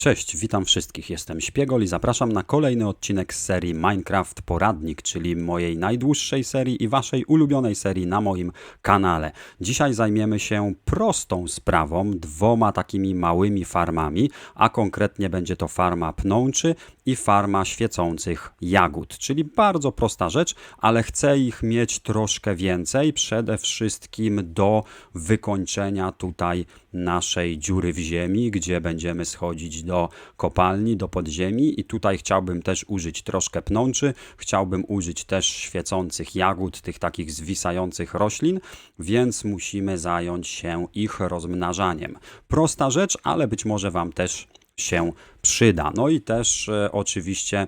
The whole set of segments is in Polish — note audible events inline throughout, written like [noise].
Cześć, witam wszystkich. Jestem Śpiegol i zapraszam na kolejny odcinek z serii Minecraft Poradnik, czyli mojej najdłuższej serii i waszej ulubionej serii na moim kanale. Dzisiaj zajmiemy się prostą sprawą, dwoma takimi małymi farmami, a konkretnie będzie to farma pnączy i farma świecących jagód, czyli bardzo prosta rzecz, ale chcę ich mieć troszkę więcej, przede wszystkim do wykończenia tutaj naszej dziury w ziemi, gdzie będziemy schodzić do kopalni, do podziemi i tutaj chciałbym też użyć troszkę pnączy, chciałbym użyć też świecących jagód, tych takich zwisających roślin, więc musimy zająć się ich rozmnażaniem. Prosta rzecz, ale być może Wam też się przyda. No i też e, oczywiście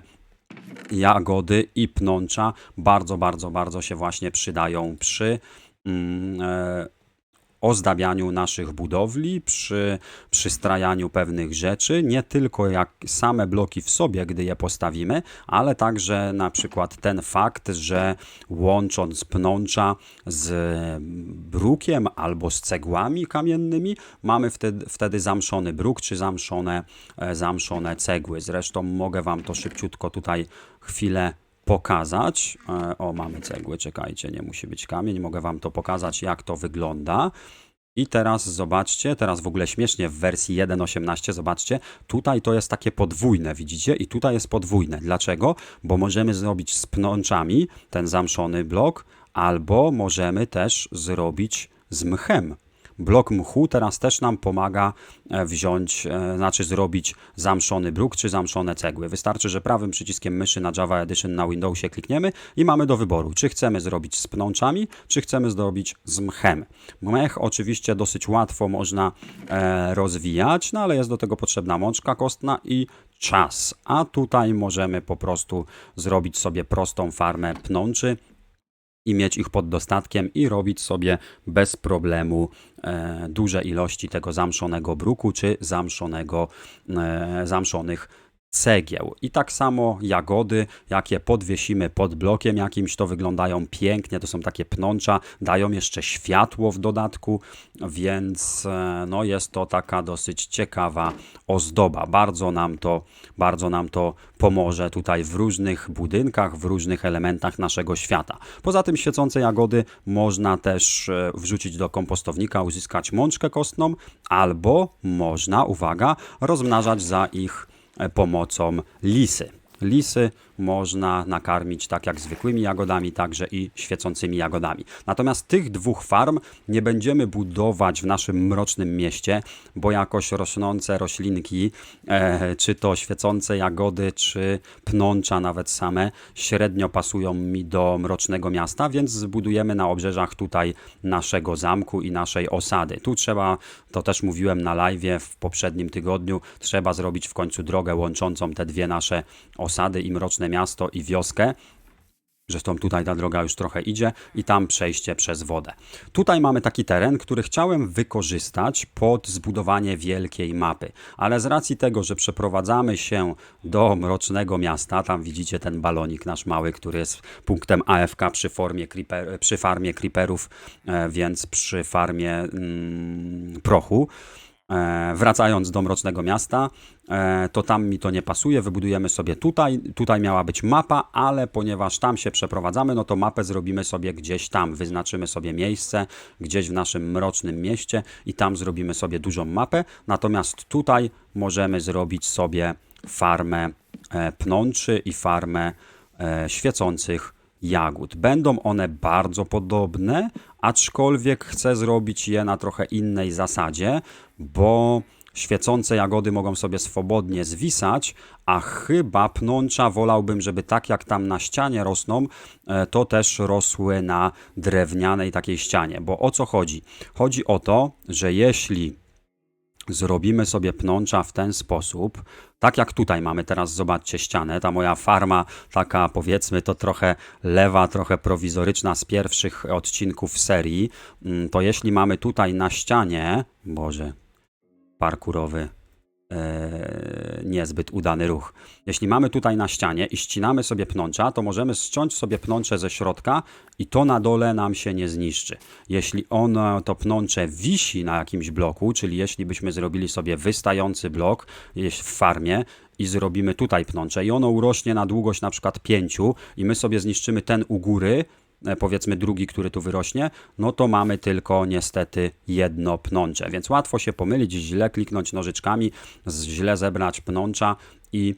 jagody i pnącza bardzo, bardzo, bardzo się właśnie przydają przy mm, e, ozdabianiu naszych budowli, przy przystrajaniu pewnych rzeczy, nie tylko jak same bloki w sobie, gdy je postawimy, ale także na przykład ten fakt, że łącząc pnącza z brukiem albo z cegłami kamiennymi, mamy wtedy, wtedy zamszony bruk czy zamszone, e, zamszone cegły. Zresztą mogę Wam to szybciutko tutaj chwilę pokazać. E, o, mamy cegły, czekajcie, nie musi być kamień. Mogę Wam to pokazać, jak to wygląda. I teraz zobaczcie, teraz w ogóle śmiesznie w wersji 1.18, zobaczcie, tutaj to jest takie podwójne, widzicie? I tutaj jest podwójne. Dlaczego? Bo możemy zrobić z pnączami ten zamszony blok, albo możemy też zrobić z mchem. Blok mchu teraz też nam pomaga e, wziąć, e, znaczy zrobić zamszony bruk czy zamszone cegły. Wystarczy, że prawym przyciskiem myszy na Java Edition na Windowsie klikniemy i mamy do wyboru, czy chcemy zrobić z pnączami, czy chcemy zrobić z mchem. Mech oczywiście dosyć łatwo można e, rozwijać, no ale jest do tego potrzebna mączka kostna i czas. A tutaj możemy po prostu zrobić sobie prostą farmę pnączy, i mieć ich pod dostatkiem i robić sobie bez problemu e, duże ilości tego zamszonego bruku czy zamszonego, e, zamszonych cegieł. I tak samo jagody, jakie podwiesimy pod blokiem jakimś, to wyglądają pięknie, to są takie pnącza, dają jeszcze światło w dodatku, więc e, no jest to taka dosyć ciekawa ozdoba. Bardzo nam to, bardzo nam to pomoże tutaj w różnych budynkach, w różnych elementach naszego świata. Poza tym świecące jagody można też e, wrzucić do kompostownika, uzyskać mączkę kostną, albo można, uwaga, rozmnażać za ich pomocą lisy. Lisy można nakarmić tak jak zwykłymi jagodami, także i świecącymi jagodami. Natomiast tych dwóch farm nie będziemy budować w naszym mrocznym mieście, bo jakoś rosnące roślinki, e, czy to świecące jagody, czy pnącza nawet same, średnio pasują mi do mrocznego miasta, więc zbudujemy na obrzeżach tutaj naszego zamku i naszej osady. Tu trzeba, to też mówiłem na live w poprzednim tygodniu, trzeba zrobić w końcu drogę łączącą te dwie nasze osady i mroczne miasto i wioskę. Zresztą tutaj ta droga już trochę idzie i tam przejście przez wodę. Tutaj mamy taki teren, który chciałem wykorzystać pod zbudowanie wielkiej mapy. Ale z racji tego, że przeprowadzamy się do Mrocznego Miasta, tam widzicie ten balonik nasz mały, który jest punktem AFK przy, formie creeper, przy farmie creeperów, e, więc przy farmie mm, prochu. E, wracając do Mrocznego Miasta, e, to tam mi to nie pasuje, wybudujemy sobie tutaj, tutaj miała być mapa, ale ponieważ tam się przeprowadzamy, no to mapę zrobimy sobie gdzieś tam, wyznaczymy sobie miejsce, gdzieś w naszym Mrocznym Mieście i tam zrobimy sobie dużą mapę, natomiast tutaj możemy zrobić sobie farmę e, pnączy i farmę świecących jagód. Będą one bardzo podobne, aczkolwiek chcę zrobić je na trochę innej zasadzie, bo świecące jagody mogą sobie swobodnie zwisać, a chyba pnącza wolałbym, żeby tak jak tam na ścianie rosną, e, to też rosły na drewnianej takiej ścianie. Bo o co chodzi? Chodzi o to, że jeśli zrobimy sobie pnącza w ten sposób, tak jak tutaj mamy teraz, zobaczcie ścianę, ta moja farma taka powiedzmy to trochę lewa, trochę prowizoryczna z pierwszych odcinków serii, mm, to jeśli mamy tutaj na ścianie, Boże, parkurowy, Eee, niezbyt udany ruch. Jeśli mamy tutaj na ścianie i ścinamy sobie pnącza, to możemy ściąć sobie pnącze ze środka i to na dole nam się nie zniszczy. Jeśli ono, to pnącze wisi na jakimś bloku, czyli jeśli byśmy zrobili sobie wystający blok w farmie i zrobimy tutaj pnącze i ono urośnie na długość na przykład 5 i my sobie zniszczymy ten u góry, e, powiedzmy drugi, który tu wyrośnie, no to mamy tylko niestety jedno pnącze, więc łatwo się pomylić, źle kliknąć nożyczkami, źle zebrać pnącza i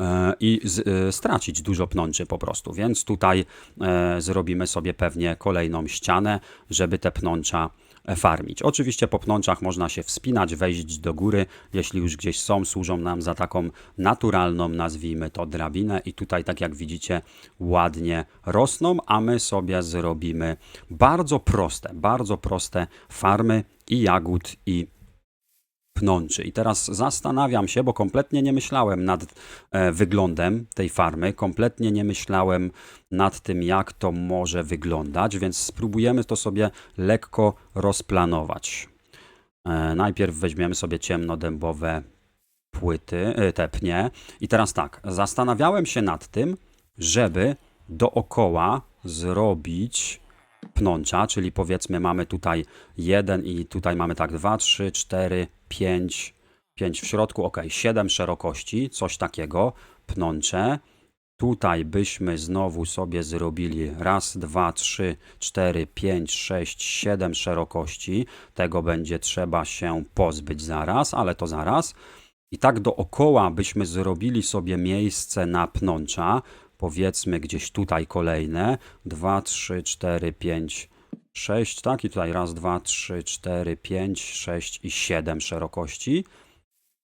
e, i z, e, stracić dużo pnączy po prostu. Więc tutaj e, zrobimy sobie pewnie kolejną ścianę, żeby te pnącza e, farmić. Oczywiście po pnączach można się wspinać, wejść do góry, jeśli już gdzieś są, służą nam za taką naturalną, nazwijmy to drabinę i tutaj tak jak widzicie ładnie rosną, a my sobie zrobimy bardzo proste, bardzo proste farmy i jagód i pnączy. I teraz zastanawiam się, bo kompletnie nie myślałem nad e, wyglądem tej farmy, kompletnie nie myślałem nad tym, jak to może wyglądać, więc spróbujemy to sobie lekko rozplanować. E, najpierw weźmiemy sobie ciemnodębowe płyty, e, te pnie. I teraz tak, zastanawiałem się nad tym, żeby dookoła zrobić pnącza, czyli powiedzmy mamy tutaj jeden i tutaj mamy tak 2, 3, 4, 5, 5 w środku, ok, 7 szerokości, coś takiego, pnącze. Tutaj byśmy znowu sobie zrobili raz, dwa, trzy, cztery, pięć, sześć, siedem szerokości. Tego będzie trzeba się pozbyć zaraz, ale to zaraz. I tak dookoła byśmy zrobili sobie miejsce na pnącza. Powiedzmy gdzieś tutaj kolejne. 2, 3, 4, 5, 6, tak? I tutaj raz, dwa, trzy, cztery, pięć, sześć i siedem szerokości.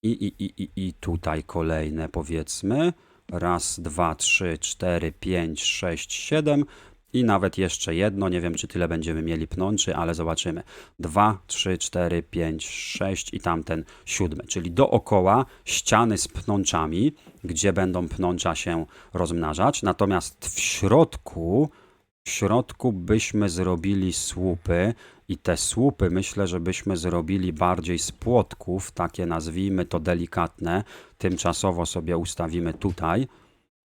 I, i, i, i, i tutaj kolejne powiedzmy. Raz, dwa, trzy, cztery, pięć, sześć, siedem. I nawet jeszcze jedno, nie wiem czy tyle będziemy mieli pnączy, ale zobaczymy. 2, 3, 4, 5, 6 i tamten siódmy, czyli dookoła ściany z pnączami, gdzie będą pnącza się rozmnażać. Natomiast w środku, w środku byśmy zrobili słupy i te słupy myślę, że byśmy zrobili bardziej z płotków, takie nazwijmy to delikatne. Tymczasowo sobie ustawimy tutaj.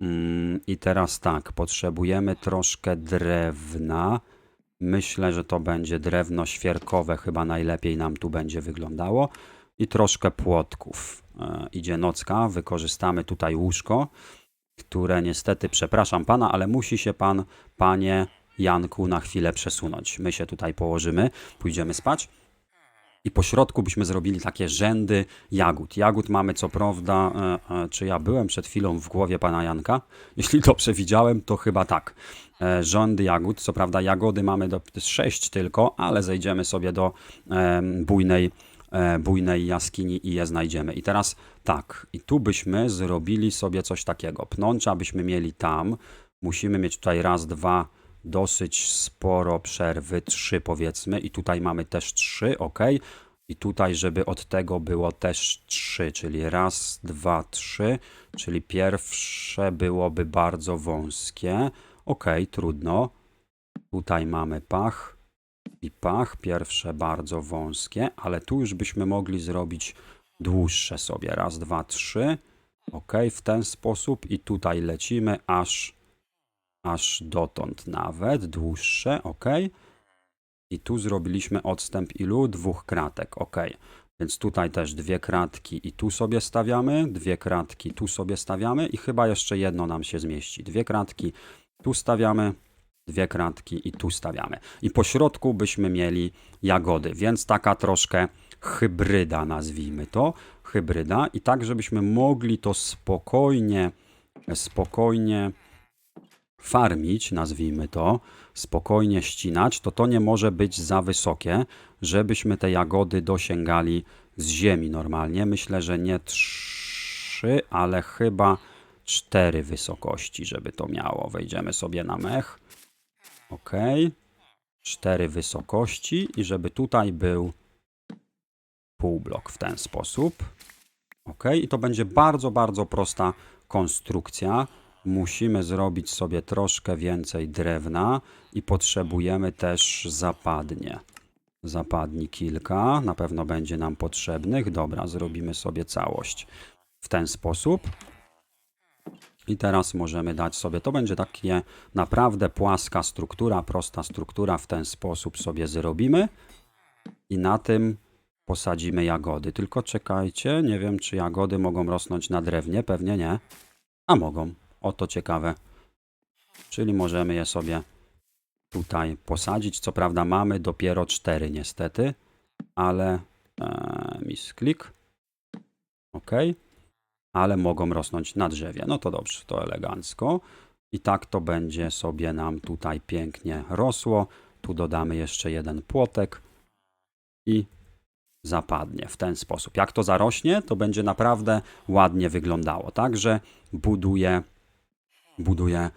Mm, I teraz tak, potrzebujemy troszkę drewna. Myślę, że to będzie drewno świerkowe, chyba najlepiej nam tu będzie wyglądało. I troszkę płotków. E, idzie nocka, wykorzystamy tutaj łóżko, które niestety, przepraszam pana, ale musi się pan, panie Janku, na chwilę przesunąć. My się tutaj położymy, pójdziemy spać. I po środku byśmy zrobili takie rzędy jagód. Jagód mamy co prawda, e, e, czy ja byłem przed chwilą w głowie pana Janka? [laughs] Jeśli to przewidziałem, to chyba tak. E, Rządy jagód, co prawda jagody mamy do sześć tylko, ale zejdziemy sobie do bujnej, bujnej jaskini i je znajdziemy. I teraz tak, i tu byśmy zrobili sobie coś takiego. Pnącza byśmy mieli tam. Musimy mieć tutaj raz, dwa, dosyć sporo przerwy, trzy powiedzmy, i tutaj mamy też trzy, ok. I tutaj, żeby od tego było też trzy, czyli raz, dwa, trzy, czyli pierwsze byłoby bardzo wąskie. Ok, trudno. Tutaj mamy pach i pach, pierwsze bardzo wąskie, ale tu już byśmy mogli zrobić dłuższe sobie. Raz, dwa, trzy. Ok, w ten sposób i tutaj lecimy aż aż dotąd nawet, dłuższe, ok. I tu zrobiliśmy odstęp ilu? Dwóch kratek, ok. Więc tutaj też dwie kratki i tu sobie stawiamy, dwie kratki tu sobie stawiamy i chyba jeszcze jedno nam się zmieści. Dwie kratki tu stawiamy, dwie kratki i tu stawiamy. I po środku byśmy mieli jagody, więc taka troszkę hybryda nazwijmy to, hybryda i tak, żebyśmy mogli to spokojnie, spokojnie farmić, nazwijmy to, spokojnie ścinać, to to nie może być za wysokie, żebyśmy te jagody dosięgali z ziemi normalnie. Myślę, że nie trzy, ale chyba cztery wysokości, żeby to miało. Wejdziemy sobie na mech. Ok. Cztery wysokości i żeby tutaj był półblok w ten sposób. Ok. I to będzie bardzo, bardzo prosta konstrukcja musimy zrobić sobie troszkę więcej drewna i potrzebujemy też zapadnie. Zapadni kilka, na pewno będzie nam potrzebnych. Dobra, zrobimy sobie całość. w ten sposób. I teraz możemy dać sobie, to będzie takie naprawdę płaska struktura, prosta struktura, w ten sposób sobie zrobimy. I na tym posadzimy jagody. Tylko czekajcie, nie wiem czy jagody mogą rosnąć na drewnie, pewnie nie. A mogą, oto ciekawe. Czyli możemy je sobie tutaj posadzić. Co prawda mamy dopiero cztery niestety, ale e, misklik. Ok. Ale mogą rosnąć na drzewie. No to dobrze, to elegancko. I tak to będzie sobie nam tutaj pięknie rosło. Tu dodamy jeszcze jeden płotek i zapadnie w ten sposób. Jak to zarośnie, to będzie naprawdę ładnie wyglądało. Także buduję, buduję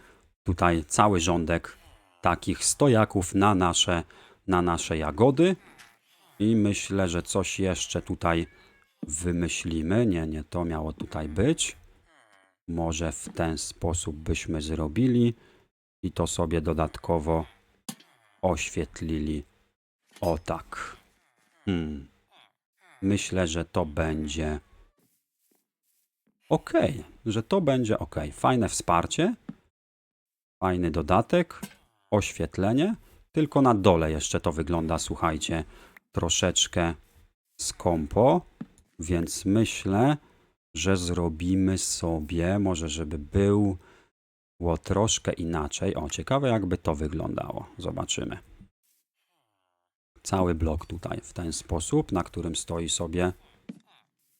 tutaj cały rządek takich stojaków na nasze, na nasze jagody. I myślę, że coś jeszcze tutaj wymyślimy. Nie, nie, to miało tutaj być. Może w ten sposób byśmy zrobili i to sobie dodatkowo oświetlili. O tak. Hmm. Myślę, że to będzie ok, że to będzie ok. Fajne wsparcie, fajny dodatek, oświetlenie. Tylko na dole jeszcze to wygląda, słuchajcie, troszeczkę skąpo, więc myślę, że zrobimy sobie, może żeby był było troszkę inaczej. O, ciekawe jakby to wyglądało. Zobaczymy. Cały blok tutaj w ten sposób, na którym stoi sobie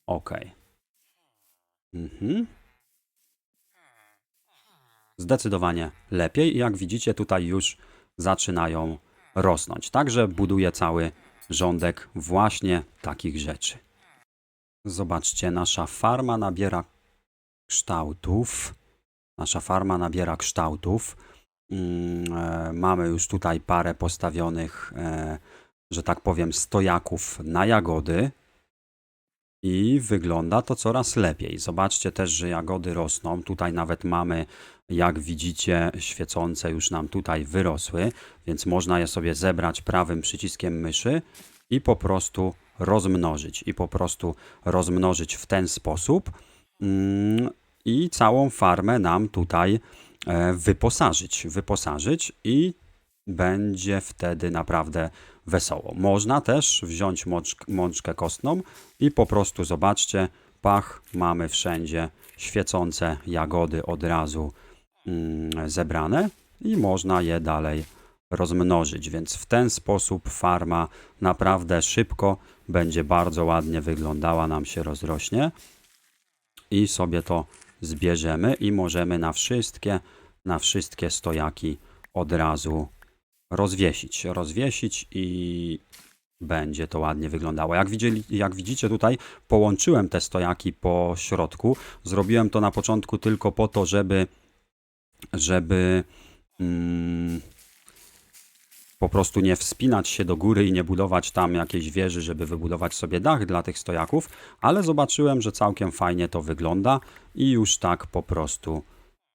OK. Mhm. Zdecydowanie lepiej jak widzicie tutaj już zaczynają rosnąć. Także buduję cały rządek właśnie takich rzeczy. Zobaczcie, nasza farma nabiera kształtów. Nasza farma nabiera kształtów. Mm, e, mamy już tutaj parę postawionych, e, że tak powiem, stojaków na jagody. I wygląda to coraz lepiej. Zobaczcie też, że jagody rosną. Tutaj nawet mamy, jak widzicie, świecące już nam tutaj wyrosły, więc można je sobie zebrać prawym przyciskiem myszy i po prostu rozmnożyć. I po prostu rozmnożyć w ten sposób. Mm, I całą farmę nam tutaj e, wyposażyć. Wyposażyć i będzie wtedy naprawdę wesoło. Można też wziąć mączk, mączkę kostną i po prostu zobaczcie, pach, mamy wszędzie świecące jagody od razu mm, zebrane i można je dalej rozmnożyć. Więc w ten sposób farma naprawdę szybko będzie bardzo ładnie wyglądała, nam się rozrośnie i sobie to zbierzemy i możemy na wszystkie, na wszystkie stojaki od razu rozwiesić. Rozwiesić i będzie to ładnie wyglądało. Jak, widzieli, jak widzicie tutaj połączyłem te stojaki po środku. Zrobiłem to na początku tylko po to, żeby żeby mm, po prostu nie wspinać się do góry i nie budować tam jakiejś wieży, żeby wybudować sobie dach dla tych stojaków, ale zobaczyłem, że całkiem fajnie to wygląda i już tak po prostu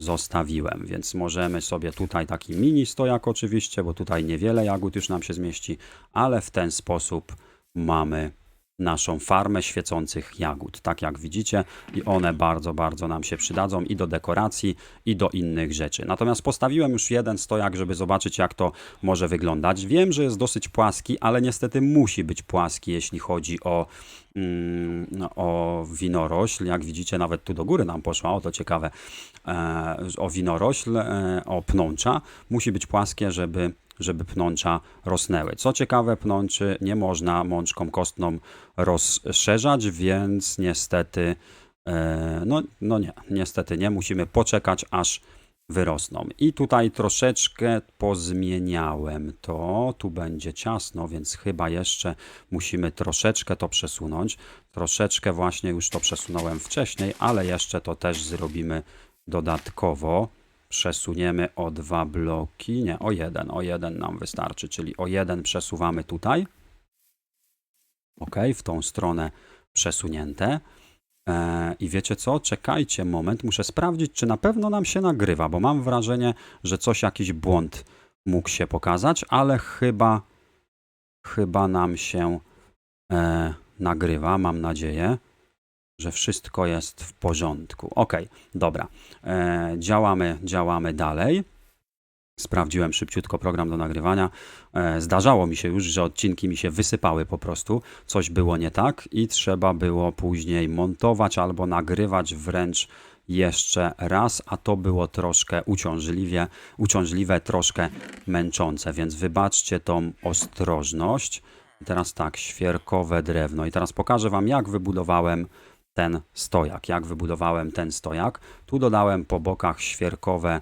zostawiłem, więc możemy sobie tutaj taki mini stojak oczywiście, bo tutaj niewiele jagód już nam się zmieści, ale w ten sposób mamy naszą farmę świecących jagód, tak jak widzicie i one bardzo, bardzo nam się przydadzą i do dekoracji i do innych rzeczy. Natomiast postawiłem już jeden stojak, żeby zobaczyć jak to może wyglądać. Wiem, że jest dosyć płaski, ale niestety musi być płaski, jeśli chodzi o mm, o winorośl. Jak widzicie, nawet tu do góry nam poszła, o to ciekawe, e, o winorośl, e, o pnącza. Musi być płaskie, żeby żeby pnącza rosnęły. Co ciekawe, pnączy nie można mączką kostną rozszerzać, więc niestety, e, no, no nie, niestety nie, musimy poczekać aż wyrosną. I tutaj troszeczkę pozmieniałem to, tu będzie ciasno, więc chyba jeszcze musimy troszeczkę to przesunąć. Troszeczkę właśnie już to przesunąłem wcześniej, ale jeszcze to też zrobimy dodatkowo przesuniemy o dwa bloki, nie, o jeden, o jeden nam wystarczy, czyli o jeden przesuwamy tutaj. Ok, w tą stronę przesunięte. E, I wiecie co? Czekajcie moment, muszę sprawdzić, czy na pewno nam się nagrywa, bo mam wrażenie, że coś, jakiś błąd mógł się pokazać, ale chyba, chyba nam się e, nagrywa, mam nadzieję. Że wszystko jest w porządku. Ok, dobra. E, działamy, działamy dalej. Sprawdziłem szybciutko program do nagrywania. E, zdarzało mi się już, że odcinki mi się wysypały po prostu. Coś było nie tak i trzeba było później montować albo nagrywać wręcz jeszcze raz, a to było troszkę uciążliwie, uciążliwe, troszkę męczące, więc wybaczcie tą ostrożność. Teraz tak, świerkowe drewno. I teraz pokażę Wam, jak wybudowałem ten stojak. Jak wybudowałem ten stojak. Tu dodałem po bokach świerkowe,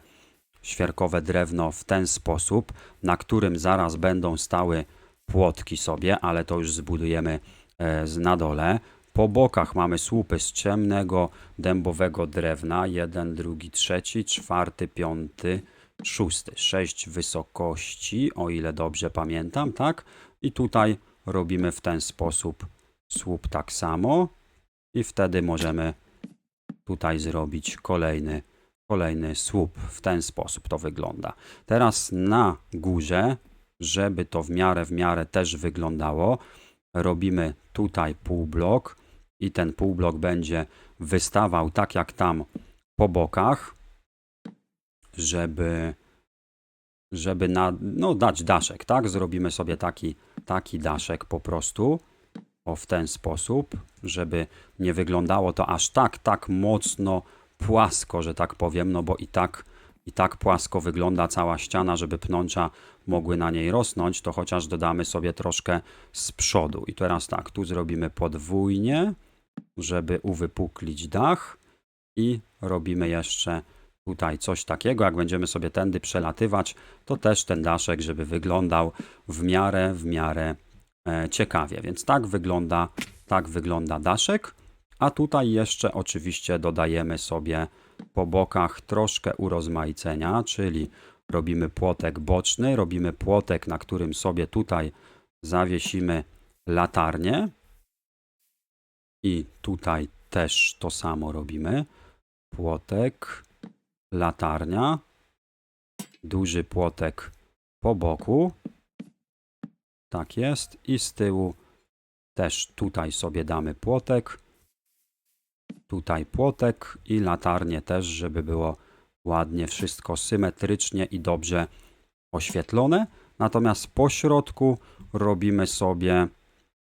świerkowe drewno w ten sposób, na którym zaraz będą stały płotki sobie, ale to już zbudujemy e, na dole. Po bokach mamy słupy z ciemnego dębowego drewna. Jeden, drugi, trzeci, czwarty, piąty, szósty. Sześć wysokości, o ile dobrze pamiętam, tak? I tutaj robimy w ten sposób słup tak samo. I wtedy możemy tutaj zrobić kolejny, kolejny słup. W ten sposób to wygląda. Teraz na górze, żeby to w miarę, w miarę też wyglądało, robimy tutaj półblok i ten półblok będzie wystawał tak jak tam po bokach, żeby, żeby na, no, dać daszek, tak? Zrobimy sobie taki, taki daszek po prostu. O w ten sposób, żeby nie wyglądało to aż tak, tak mocno płasko, że tak powiem, no bo i tak, i tak płasko wygląda cała ściana, żeby pnącza mogły na niej rosnąć, to chociaż dodamy sobie troszkę z przodu. I teraz tak, tu zrobimy podwójnie, żeby uwypuklić dach i robimy jeszcze tutaj coś takiego, jak będziemy sobie tędy przelatywać, to też ten daszek, żeby wyglądał w miarę, w miarę ciekawie. Więc tak wygląda, tak wygląda daszek. A tutaj jeszcze oczywiście dodajemy sobie po bokach troszkę urozmaicenia, czyli robimy płotek boczny, robimy płotek, na którym sobie tutaj zawiesimy latarnię. I tutaj też to samo robimy. Płotek, latarnia, duży płotek po boku. Tak jest. I z tyłu też tutaj sobie damy płotek. Tutaj płotek i latarnię też, żeby było ładnie wszystko symetrycznie i dobrze oświetlone. Natomiast po środku robimy sobie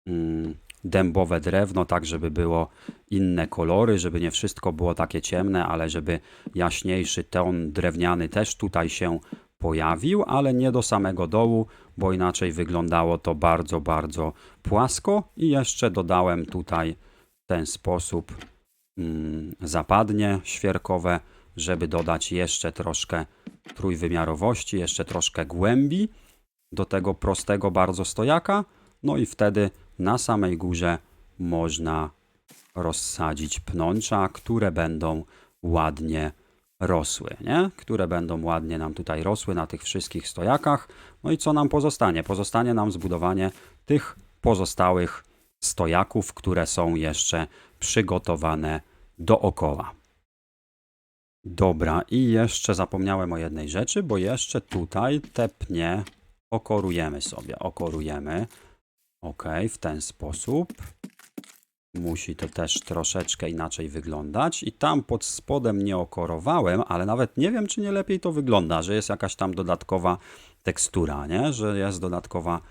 mm, dębowe drewno, tak żeby było inne kolory, żeby nie wszystko było takie ciemne, ale żeby jaśniejszy ton drewniany też tutaj się pojawił, ale nie do samego dołu, bo inaczej wyglądało to bardzo, bardzo płasko. I jeszcze dodałem tutaj w ten sposób mm, zapadnie świerkowe, żeby dodać jeszcze troszkę trójwymiarowości, jeszcze troszkę głębi do tego prostego bardzo stojaka. No i wtedy na samej górze można rozsadzić pnącza, które będą ładnie rosły, nie? które będą ładnie nam tutaj rosły na tych wszystkich stojakach. No i co nam pozostanie? Pozostanie nam zbudowanie tych pozostałych stojaków, które są jeszcze przygotowane dookoła. Dobra, i jeszcze zapomniałem o jednej rzeczy, bo jeszcze tutaj te pnie okorujemy sobie, okorujemy. Ok, w ten sposób. Musi to też troszeczkę inaczej wyglądać. I tam pod spodem nie okorowałem, ale nawet nie wiem, czy nie lepiej to wygląda, że jest jakaś tam dodatkowa tekstura, nie? Że jest dodatkowa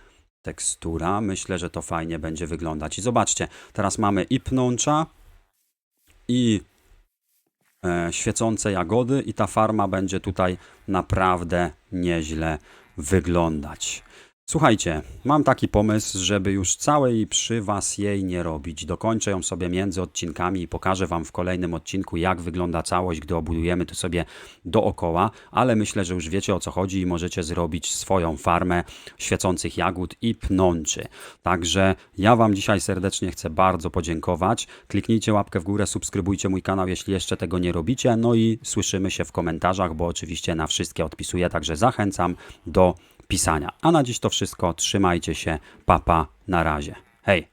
tekstura. Myślę, że to fajnie będzie wyglądać. I zobaczcie, teraz mamy i pnącza, i e, świecące jagody, i ta farma będzie tutaj naprawdę nieźle wyglądać. Słuchajcie, mam taki pomysł, żeby już całej przy Was jej nie robić. Dokończę ją sobie między odcinkami i pokażę Wam w kolejnym odcinku, jak wygląda całość, gdy obudujemy to sobie dookoła, ale myślę, że już wiecie o co chodzi i możecie zrobić swoją farmę świecących jagód i pnączy. Także ja Wam dzisiaj serdecznie chcę bardzo podziękować. Kliknijcie łapkę w górę, subskrybujcie mój kanał, jeśli jeszcze tego nie robicie, no i słyszymy się w komentarzach, bo oczywiście na wszystkie odpisuję, także zachęcam do pisania. A na dziś to wszystko. Trzymajcie się. Papa. Na razie. Hej.